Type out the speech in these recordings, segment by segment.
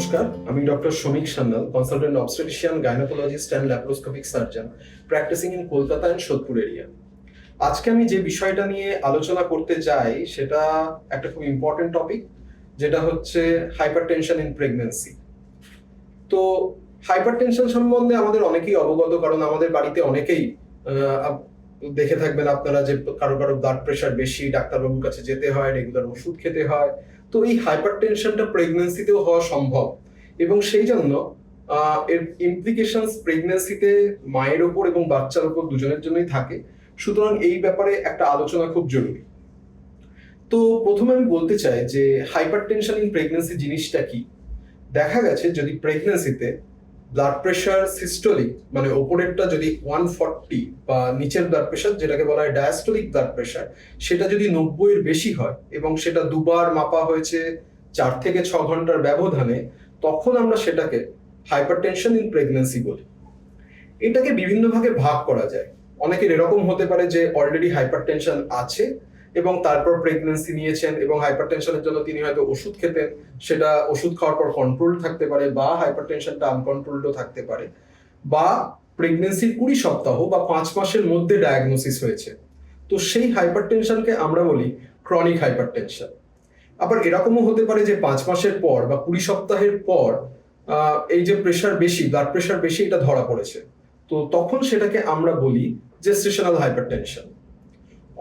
নমস্কার, আমি doctor Samik Sanyal consultant obstetrician gynaecologist and laparoscopic surgeon practising in Kolkata and Sodepur area আজকে আমি যে বিষয়টা নিয়ে আলোচনা করতে যাই সেটা একটা খুব ইম্পর্টেন্ট টপিক যেটা হচ্ছে হাইপারটেনশন ইন প্রেগনেন্সি তো হাইপারটেনশন সম্বন্ধে আমাদের অনেকেই অবগত, কারণ আমাদের বাড়িতে অনেকেই দেখে থাকবেন আপনারা যে কারও কারও ব্লাড প্রেশার বেশি, ডাক্তারবাবুর কাছে যেতে হয় রেগুলার ওষুধ খেতে হয় তো এই হাইপার টেনশনটা প্রেগনেন্সিতেও হওয়া সম্ভব। এবং সেই জন্য এর ইমপ্লিকেশনস প্রেগনেন্সিতে মায়ের ওপর এবং বাচ্চার ওপর দুজনের জন্যই থাকে। সুতরাং এই ব্যাপারে একটা আলোচনা খুব জরুরি। তো প্রথমে আমি বলতে চাই যে হাইপার টেনশন ইন প্রেগনেন্সি জিনিসটা কি? দেখা গেছে যদি প্রেগনেন্সিতে ব্লাড প্রেশার সিস্টোলিক মানে ওপরেরটা যদি ওয়ান ফর্টি বা নিচের ব্লাড প্রেশার যেটাকে বলা হয় ডায়াস্টোলিক ব্লাড প্রেশার সেটা যদি নব্বই এর বেশি হয় এবং সেটা দুবার মাপা হয়েছে চার থেকে ছ ঘণ্টার ব্যবধানে, তখন আমরা সেটাকে হাইপারটেনশন ইন প্রেগনেন্সি বলি। এটাকে বিভিন্ন ভাগে ভাগ করা যায়। অনেকের এরকম হতে পারে যে অলরেডি হাইপারটেনশন আছে এবং তারপর প্রেগনেন্সি নিয়েছেন এবং হাইপারটেনশনের জন্য তিনি হয়তো ওষুধ খেতেন, সেটা ওষুধ খাওয়ার পর কন্ট্রোল থাকতে পারে বা হাইপারটেনশনটা আনকন্ট্রোলডও থাকতে পারে। বা প্রেগনেন্সির কুড়ি সপ্তাহ বা পাঁচ মাসের মধ্যে ডায়াগনোসিস হয়েছে। তো সেই হাইপারটেনশনকে আমরা বলি ক্রনিক হাইপারটেনশন আবার এরকমও হতে পারে যে পাঁচ মাসের পর বা কুড়ি সপ্তাহের পর এই যে প্রেশার বেশি ব্লাড প্রেশার বেশি, এটা ধরা পড়েছে। তো তখন সেটাকে আমরা বলি জেস্টেশনাল হাইপারটেনশন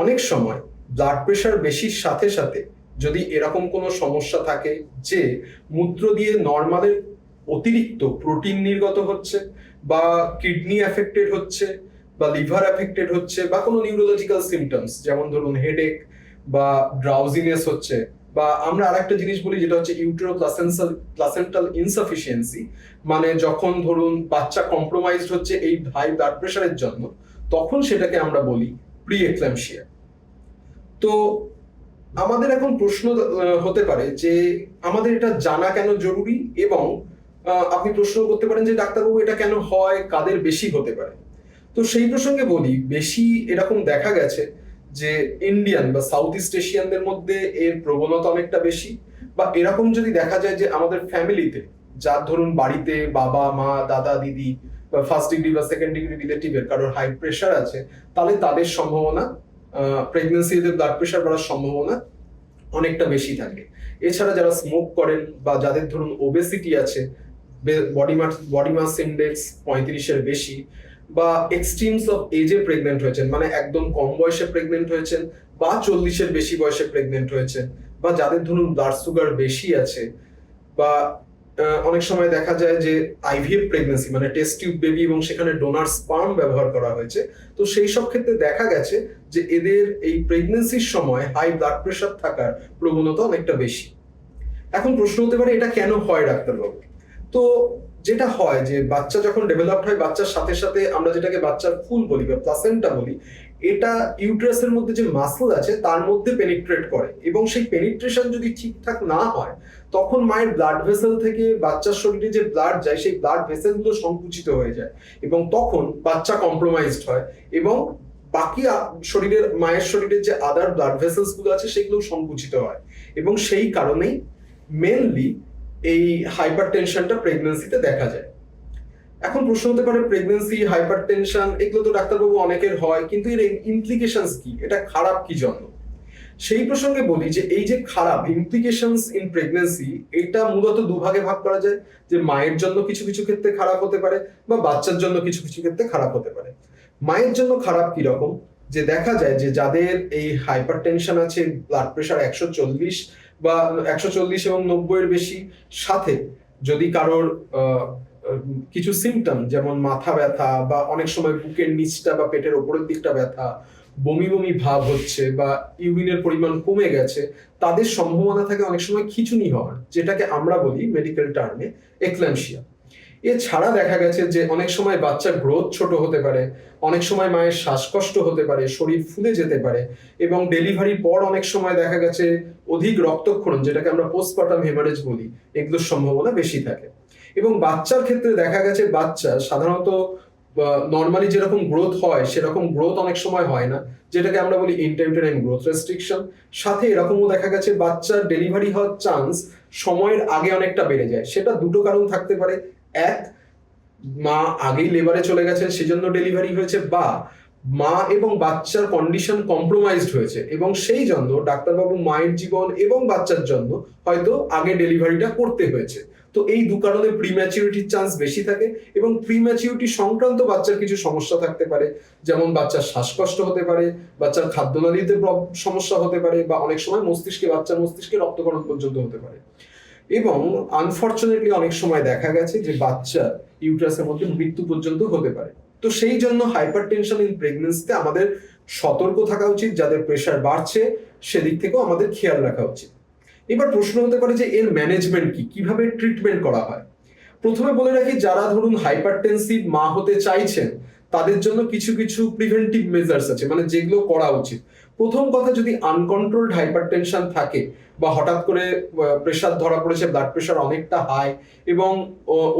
অনেক সময় ব্লাড প্রেশার বেশির সাথে সাথে যদি এরকম কোনো সমস্যা থাকে যে মূত্র দিয়ে নর্মালের অতিরিক্ত প্রোটিন নির্গত হচ্ছে বা কিডনি অ্যাফেক্টেড হচ্ছে বা লিভার অ্যাফেক্টেড হচ্ছে বা কোনো নিউরোলজিক্যাল সিমটমস যেমন ধরুন হেডেক বা ড্রাউজিনেস হচ্ছে বা আমরা আরেকটা জিনিস বলি যেটা হচ্ছে ইউটেরো প্লাসেন্টাল প্লাসেন্টাল ইনসাফিসিয়েন্সি মানে যখন ধরুন বাচ্চা কম্প্রোমাইজড হচ্ছে এই হাই ব্লাড প্রেশারের জন্য, তখন সেটাকে আমরা বলি প্রি এক্লামশিয়া তো আমাদের এখন প্রশ্ন হতে পারে যে আমাদের এটা জানা কেন জরুরি এবং আপনি প্রশ্ন করতে পারেন যে ডাক্তারবাবু এটা কেন হয়, কাদের বেশি হতে পারে? তো সেই প্রসঙ্গে বলি, বেশি এরকম দেখা গেছে যে ইন্ডিয়ান বা সাউথ ইস্ট এশিয়ানদের মধ্যে এর প্রবণতা অনেকটা বেশি বা এরকম যদি দেখা যায় যে আমাদের ফ্যামিলিতে, যার ধরুন বাড়িতে বাবা, মা, দাদা, দিদি বা ফার্স্ট ডিগ্রি বা সেকেন্ড ডিগ্রি রিলেটিভের কারোর হাই প্রেশার আছে, তাহলে তাদের সম্ভাবনা প্রেগনেন্সিতে ব্লাড প্রেশার বাড়ার সম্ভাবনা অনেকটা বেশি থাকে। এছাড়া যারা স্মোক করেন বা যাদের ধরুন ওবেসিটি আছে body mass body mass index পঁয়ত্রিশের বেশি বা এক্সট্রিমস অফ এজে প্রেগনেন্ট হয়েছেন মানে একদম কম বয়সে প্রেগনেন্ট হয়েছেন বা চল্লিশের বেশি বয়সে প্রেগনেন্ট হয়েছেন বা যাদের ধরুন ব্লাড সুগার বেশি আছে বা অনেক সময় দেখা যায় যে আইভিএফ প্রেগনেন্সি মানে টেস্ট টিউব বেবি এবং সেখানে ডোনার স্পার্ম ব্যবহার করা হয়েছে। তো সেই সব ক্ষেত্রে দেখা গেছে যে এদের এই প্রেগনেন্সির সময় হাই ব্লাড প্রেশার থাকার প্রবণতা অনেকটা বেশি। এখন প্রশ্ন হতে পারে, এটা কেন হয় ডাক্তারবাবু? তো যেটা হয় যে বাচ্চা যখন ডেভেলপড হয়, বাচ্চার সাথে সাথে আমরা যেটাকে বাচ্চার ফুল বলি বা প্লাসেন্টা বলি এটা ইউট্রাসের মধ্যে যে মাসল আছে, তার মধ্যে পেনিট্রেট করে। এবং সেই পেনিট্রেশন যদি ঠিকঠাক না হয়, তখন মায়ের ব্লাড ভেসেল থেকে বাচ্চার শরীরে যে ব্লাড যায়, সেই ব্লাড ভেসেলগুলো সংকুচিত হয়ে যায়। এবং তখন বাচ্চা কম্প্রোমাইজড হয় এবং বাকি শরীরের, মায়ের শরীরের যে আদার ব্লাড ভেসেলসগুলো আছে সেগুলো সংকুচিত হয়। এবং সেই কারণেই মেনলি এই হাইপার টেনশনটা প্রেগনেন্সিতে দেখা যায়। এখন প্রশ্ন হতে পারে প্রেগনেন্সি হাইপার টেনশন এগুলো তো ডাক্তারবাবু অনেকের হয়, কিন্তু এর ইমপ্লিকেশনস কি? এটা খারাপ কি জন্য? সেই প্রসঙ্গে বলি যে এই যে খারাপ ইমপ্লিকেশনস ইন প্রেগনেন্সি এটা মূলত দুভাগে ভাগ করা যায়, যে মায়ের জন্য কিছু কিছু ক্ষেত্রে খারাপ হতে পারে বা বাচ্চার জন্য কিছু কিছু ক্ষেত্রে খারাপ হতে পারে। মায়ের জন্য খারাপ কি রকম? যে দেখা যায় যে যাদের এই হাইপার টেনশন আছে ব্লাড প্রেশার একশো চল্লিশ বা একশো চল্লিশ এবং নব্বই এর বেশি, সাথে যদি কারোর কিছু সিমটম যেমন মাথা ব্যথা বা অনেক সময় বুকের নিচটা বা পেটের ওপরের দিকটা ব্যথা, বমি বমি ভাব হচ্ছে বা ইউরিনের পরিমাণ কমে গেছে, তাদের সম্ভাবনা থাকে অনেক সময় খিচুনি হওয়ার, যেটাকে আমরা বলি মেডিকেল টার্মে এক্ল্যামশিয়া এছাড়া দেখা গেছে যে অনেক সময় বাচ্চার গ্রোথ ছোট হতে পারে, অনেক সময় মায়ের শ্বাসকষ্ট হতে পারে, শরীর ফুলে যেতে পারে এবং ডেলিভারির পর অনেক সময় দেখা গেছে অধিক রক্তক্ষরণ, যেটাকে আমরা পোস্টপার্টাম হেমারেজ বলি, এগুলোর সম্ভাবনা বেশি থাকে। এবং বাচ্চার ক্ষেত্রে দেখা গেছে বাচ্চা সাধারণত নর্মালি যেরকম গ্রোথ হয়, সেরকম গ্রোথ অনেক সময় হয় না। যেটাকে আমরা বলি ইন্টারভিউটারাইন গ্রোথ রেস্ট্রিকশন সাথে এরকমও দেখা গেছে বাচ্চার ডেলিভারি হওয়ার চান্স সময়ের আগে অনেকটা বেড়ে যায়। সেটা দুটো কারণ থাকতে পারে। এক, মা আগেই লেবারে চলে গেছেন, সেজন্য ডেলিভারি হয়েছে। বা মা এবং বাচ্চার কন্ডিশন কম্প্রোমাইজড হয়েছে এবং সেই জন্য ডাক্তারবাবু মায়ের জীবন এবং বাচ্চার জন্য হয়তো আগে ডেলিভারিটা করতে হয়েছে। তো এই দু কারণে প্রিম্যাচিউরিটির চান্স বেশি থাকে এবং প্রিম্যাচিউরিটি সংক্রান্ত বাচ্চার কিছু সমস্যা থাকতে পারে, যেমন বাচ্চার শ্বাসকষ্ট হতে পারে, বাচ্চার খাদ্যনালীতে প্রব- সমস্যা হতে পারে বা অনেক সময় মস্তিষ্কে, বাচ্চার মস্তিষ্কে রক্তকরণ পর্যন্ত হতে পারে। এবং আনফর্চুনেটলি অনেক সময় দেখা গেছে যে বাচ্চা ইউট্রাসের মধ্যে মৃত্যু পর্যন্ত হতে পারে। তো সেই জন্য হাইপার টেনশন ইন প্রেগনেন্সিতে আমাদের সতর্ক থাকা উচিত, যাদের প্রেশার বাড়ছে, সেদিক থেকেও আমাদের খেয়াল রাখা উচিত। এবার প্রশ্ন হতে পারে যে এর ম্যানেজমেন্ট কি? কীভাবে ট্রিটমেন্ট করা হয়? প্রথমে বলে রাখি, যারা ধরুন হাইপারটেনসিভ মা হতে চাইছেন, তাদের জন্য কিছু কিছু প্রিভেন্টিভ মেজার্স আছে মানে যেগুলো করা উচিত। প্রথম কথা, যদি আনকন্ট্রোলড হাইপারটেনশন থাকে বা হঠাৎ করে প্রেশার ধরা পড়েছে ব্লাড প্রেশার অনেকটা হাই এবং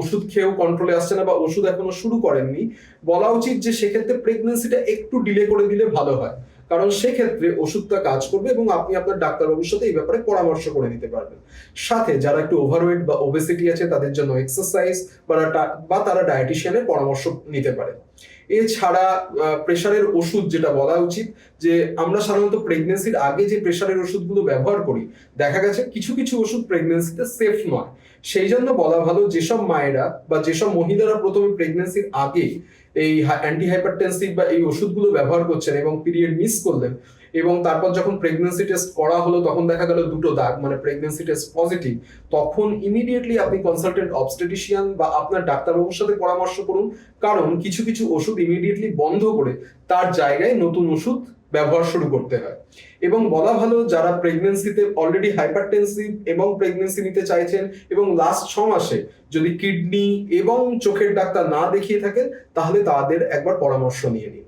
ওষুধ খেয়েও কন্ট্রোলে আসছে না বা ওষুধ এখনও শুরু করেননি। বলা উচিত যে সেক্ষেত্রে প্রেগনেন্সিটা একটু ডিলে করে দিলে ভালো হয়। কারণ সেক্ষেত্রে ওষুধটা কাজ করবে এবং আপনি আপনার ডাক্তারবাবুর সাথে এই ব্যাপারে পরামর্শ করে নিতে পারবেন। সাথে যারা একটু ওভারওয়েট বা ওবেসিটি আছে, তাদের জন্য এক্সারসাইজ বা তারা ডায়েটিশিয়ানের পরামর্শ নিতে পারে। এছাড়া প্রেশারের ওষুধ যেটা বলা উচিত, যে আমরা সাধারণত প্রেগনেন্সির আগে যে প্রেশারের ওষুধগুলো ব্যবহার করি, দেখা গেছে কিছু কিছু ওষুধ প্রেগনেন্সিতে সেফ নয়। সেই জন্য বলা ভালো, যেসব মায়েরা বা যেসব মহিলারা প্রথমে প্রেগনেন্সির আগে এই অ্যান্টি হাইপারটেনসিভ বা এই ওষুধগুলো ব্যবহার করছেন এবং পিরিয়ড মিস করলেন এবং তারপর যখন প্রেগনেন্সি টেস্ট করা হলো, তখন দেখা গেল দুটো দাগ মানে প্রেগনেন্সি টেস্ট পজিটিভ তখন ইমিডিয়েটলি আপনি কনসালটেন্ট অবস্টেটিশিয়ান বা আপনার ডাক্তারবাবুর সাথে পরামর্শ করুন। কারণ কিছু কিছু ওষুধ ইমিডিয়েটলি বন্ধ করে তার জায়গায় নতুন ওষুধ ব্যবহার শুরু করতে হয়। এবং বলা ভালো, যারা প্রেগনেন্সিতে অলরেডি হাইপারটেনসিভ এবং প্রেগনেন্সি নিতে চাইছেন এবং লাস্ট ছ মাসে যদি কিডনি এবং চোখের ডাক্তার না দেখিয়ে থাকেন, তাহলে তাদের একবার পরামর্শ নিয়ে নিন।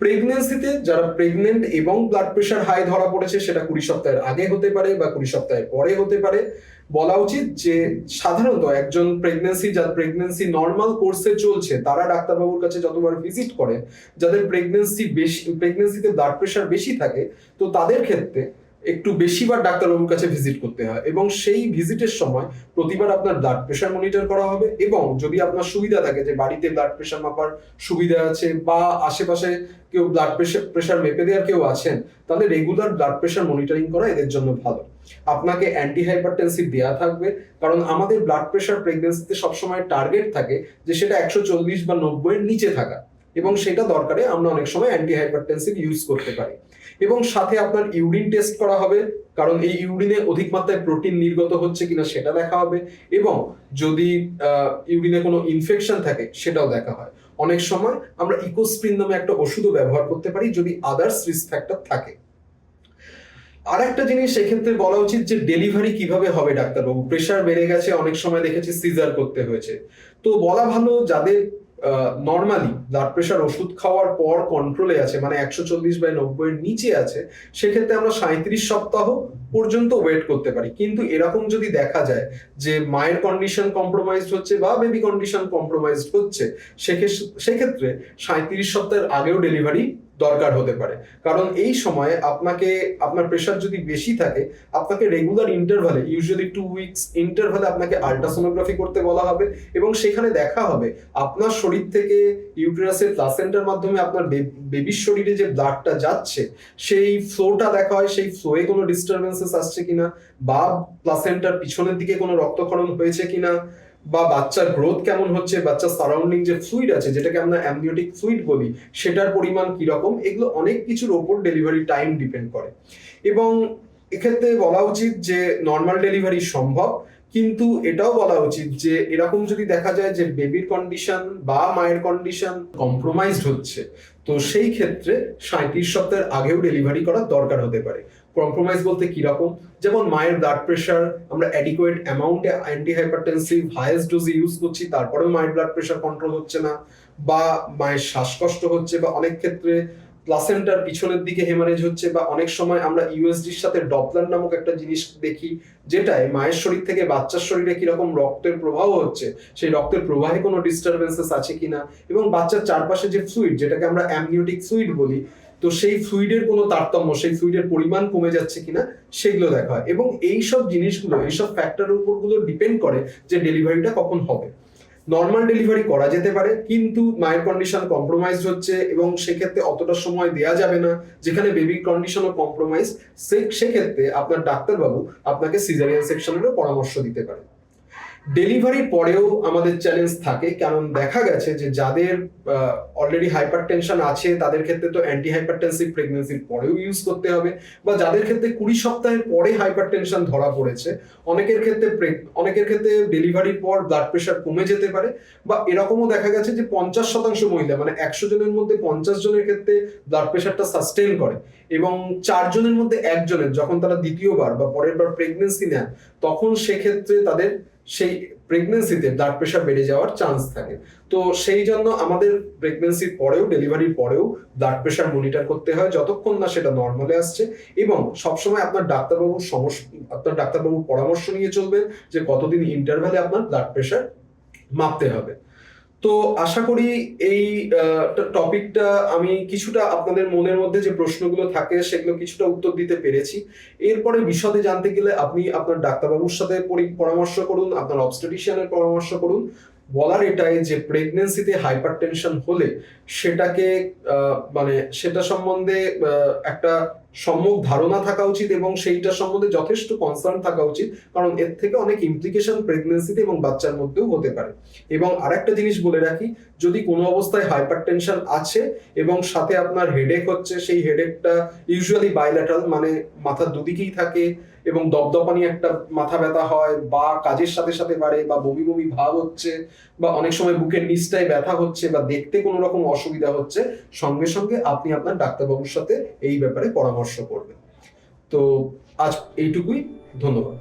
প্রেগনেন্সিতে যারা প্রেগনেন্ট এবং ব্লাড প্রেশার হাই ধরা পড়েছে, সেটা কুড়ি সপ্তাহের আগে হতে পারে বা কুড়ি সপ্তাহের পরে হতে পারে। বলা উচিত যে, সাধারণত একজন প্রেগনেন্সি যার প্রেগনেন্সি নর্মাল কোর্সে চলছে, তারা ডাক্তারবাবুর কাছে যতবার ভিজিট করে, যাদের প্রেগনেন্সি বেশি প্রেগনেন্সিতে ব্লাড প্রেশার বেশি থাকে, তো তাদের ক্ষেত্রে একটু বেশিবার ডাক্তারবাবুর কাছে ভিজিট করতে হয় এবং সেই ভিজিটের সময় প্রতিবার আপনার ব্লাড প্রেশার মনিটর করা হবে এবং যদি আপনার সুবিধা থাকে যে বাড়িতে ব্লাড প্রেশার মাপার সুবিধা আছে বা আশেপাশে কেউ ব্লাড প্রেশার প্রেশার মেপে দেওয়ার কেউ আছেন, তাহলে রেগুলার ব্লাড প্রেশার মনিটরিং করা এদের জন্য ভালো। আপনাকে অ্যান্টি হাইপারটেনসিভ দেওয়া থাকবে, কারণ আমাদের ব্লাড প্রেশার প্রেগনেন্সিতে সবসময় টার্গেট থাকে যে সেটা একশো চল্লিশ বা নব্বইয়ের নিচে থাকা। এবং সেটা দরকারে আমরা অনেক সময় অ্যান্টি হাইপারটেনসিভ ইউজ করতে পারি। এবং সাথে আপনার ইউরিন টেস্ট করা হবে, কারণ এই ইউরিনে অধিক মাত্রায় প্রোটিন নির্গত হচ্ছে কিনা সেটা দেখা হবে, এবং যদি ইউরিনে কোনো ইনফেকশন থাকে সেটাও দেখা হয়। অনেক সময় আমরা ইকোস্প্রিন নামে একটা ওষুধও ব্যবহার করতে পারি, যদি আদার্স রিস্ক ফ্যাক্টর থাকে। আর একটা জিনিস এক্ষেত্রে বলা উচিত যে ডেলিভারি কীভাবে হবে ডাক্তারবাবু? প্রেশার বেড়ে গেছে, অনেক সময় দেখেছি সিজার করতে হয়েছে। তো বলা ভালো, যাদের নর্মালি ব্লাড প্রেশার ওষুধ খাওয়ার পর কন্ট্রোলে আছে মানে একশো চল্লিশ বাই নব্বইয়ের নিচে আছে, সেক্ষেত্রে আমরা সাঁত্রিশ সপ্তাহ পর্যন্ত ওয়েট করতে পারি। কিন্তু এরকম যদি দেখা যায় যে মায়ের কন্ডিশন কম্প্রোমাইজড হচ্ছে বা বেবি কন্ডিশন কম্প্রোমাইজ হচ্ছে, সেক্ষেত্রে সাঁত্রিশ সপ্তাহের আগেও ডেলিভারি দরকার হতে পারে। কারণ এই সময়ে আপনাকে, আপনার প্রেশার যদি বেশি থাকে, আপনাকে রেগুলার ইন্টারভালে ইউজুয়ালি টু উইকস ইন্টারভালে আপনাকে আল্ট্রাসোনোগ্রাফি করতে বলা হবে এবং সেখানে দেখা হবে আপনার শরীর থেকে ইউটেরাসের প্লাসেন্টার মাধ্যমে আপনার বেবির শরীরে যে ব্লাডটা যাচ্ছে, সেই ফ্লোটা দেখা হয়, সেই ফ্লোয়ে কোনো ডিস্টারবেন্সেস আসছে কিনা বা প্লাসেন্টার পিছনের দিকে কোনো রক্তক্ষরণ হয়েছে কিনা বা বাচ্চার গ্রোথ কেমন হচ্ছে, বাচ্চার সারাউন্ডিং যে ফ্লুইড আছে, যেটাকে আমরা অ্যামনিওটিক ফ্লুইড বলি, সেটার পরিমাণ কীরকম এগুলো অনেক কিছুর ওপর ডেলিভারি টাইম ডিপেন্ড করে। এবং এক্ষেত্রে বলা উচিত যে নর্মাল ডেলিভারি সম্ভব কিন্তু এটাও বলা উচিত যে এরকম যদি দেখা যায় যে বেবির কন্ডিশন বা মায়ের কন্ডিশন কম্প্রোমাইজড হচ্ছে, তো সেই ক্ষেত্রে সাঁত্রিশ সপ্তাহের আগেও ডেলিভারি করার দরকার হতে পারে। কম্প্রোমাইজ বলতে কীরকম যেমন মায়ের ব্লাড প্রেশার আমরা অ্যাডিকুয়েট অ্যামাউন্টে অ্যান্টি হাইপারটেনসিভ হাইয়েস্ট ডোজে ইউজ করছি, তারপরেও মায়ের ব্লাড প্রেশার কন্ট্রোল হচ্ছে না, বা মায়ের শ্বাসকষ্ট হচ্ছে, বা অনেক ক্ষেত্রে প্লাসেন্টার পিছনের দিকে হেমারেজ হচ্ছে বা অনেক সময় আমরা ইউএসডির সাথে ডপলার নামক একটা জিনিস দেখি, যেটায় মায়ের শরীর থেকে বাচ্চার শরীরে কীরকম রক্তের প্রবাহ হচ্ছে, সেই রক্তের প্রবাহে কোনো ডিস্টারবেন্সেস আছে কিনা এবং বাচ্চার চারপাশে যে ফ্লুইড যেটাকে আমরা অ্যামনিওটিক ফ্লুইড বলি, তো সেই ফ্লুইডের কোনো তারতম্য, সেই ফ্লুইডের পরিমাণ কমে যাচ্ছে কিনা সেগুলো দেখা হয়। এবং এই সব জিনিসগুলো, এইসব ফ্যাক্টরের উপরগুলো ডিপেন্ড করে যে ডেলিভারিটা কখন হবে। নর্মাল ডেলিভারি করা যেতে পারে, কিন্তু মায়ের কন্ডিশন কম্প্রোমাইজ হচ্ছে এবং সেক্ষেত্রে অতটা সময় দেওয়া যাবে না, যেখানে বেবির কন্ডিশনও কম্প্রোমাইজ সেক্ষেত্রে আপনার ডাক্তারবাবু আপনাকে সিজারিয়ান সেকশনেরও পরামর্শ দিতে পারে ডেলিভারির পরেও আমাদের চ্যালেঞ্জ থাকে, কারণ দেখা গেছে যে যাদের অলরেডি হাইপার টেনশন আছে, তাদের ক্ষেত্রে তো অ্যান্টি হাইপারটেনসিভ প্রেগনেন্সির পরেও ইউজ করতে হবে বা যাদের ক্ষেত্রে কুড়ি সপ্তাহের পরে হাইপার টেনশন ধরা পড়েছে, অনেকের ক্ষেত্রে অনেকের ক্ষেত্রে ডেলিভারির পর ব্লাড প্রেশার কমে যেতে পারে বা এরকমও দেখা গেছে যে পঞ্চাশ শতাংশ মহিলা মানে একশো জনের মধ্যে পঞ্চাশ জনের ক্ষেত্রে ব্লাড প্রেশারটা সাস্টেন করে এবং চারজনের মধ্যে একজনের, যখন তারা দ্বিতীয়বার বা পরের বার প্রেগনেন্সি নেন, তখন সেক্ষেত্রে তাদের সেই প্রেগনেন্সিতে ব্লাড প্রেশার বেড়ে যাওয়ার চান্স থাকে। তো সেই জন্য আমাদের প্রেগনেন্সির পরেও ডেলিভারির পরেও ব্লাড প্রেশার মনিটর করতে হয়, যতক্ষণ না সেটা নর্মালে আসছে এবং সবসময় আপনার ডাক্তারবাবুর সমস্যা আপনার ডাক্তারবাবুর পরামর্শ নিয়ে চলবেন যে কতদিন ইন্টারভ্যালে আপনার ব্লাড প্রেশার মাপতে হবে। তো আশা করি এই টপিকটা আমি কিছুটা আপনাদের মনের মধ্যে যে প্রশ্নগুলো থাকে সেগুলো কিছুটা উত্তর দিতে পেরেছি। এরপরে বিশদে জানতে গেলে আপনি আপনার ডাক্তারবাবুর সাথে পরি- পরামর্শ করুন, আপনার অবস্টেটিশিয়ানের পরামর্শ করুন। বলার এটাই যে প্রেগনেন্সিতে হাইপার হলে সেটাকে মানে সেটা সম্বন্ধে একটা সম্যক ধারণা থাকা উচিত এবং সেইটা সম্বন্ধে যথেষ্ট কনসার্ন থাকা উচিত, কারণ এর থেকে অনেক ইমপ্লিকেশন প্রেগনেন্সিতে এবং বাচ্চার মধ্যেও হতে পারে। এবং আরেকটা জিনিস বলে রাখি, যদি কোনো অবস্থায় হাইপার টেনশন আছে এবং সাথে আপনার হেডেক হচ্ছে, সেই হেডেকটা ইউজুয়ালি বাইল্যাটারাল মানে মাথার দুদিকেই থাকে এবং দপদপানি একটা মাথা ব্যথা হয় বা কাজের সাথে সাথে বাড়ে বা বমি বমি ভাব হচ্ছে বা অনেক সময় বুকের নিচটায় ব্যথা হচ্ছে বা দেখতে কোনো রকম অসুবিধা হচ্ছে, সঙ্গে সঙ্গে আপনি আপনার ডাক্তারবাবুর সাথে এই ব্যাপারে পরামর্শ পরামর্শ করবে তো আজ এইটুকুই ধন্যবাদ।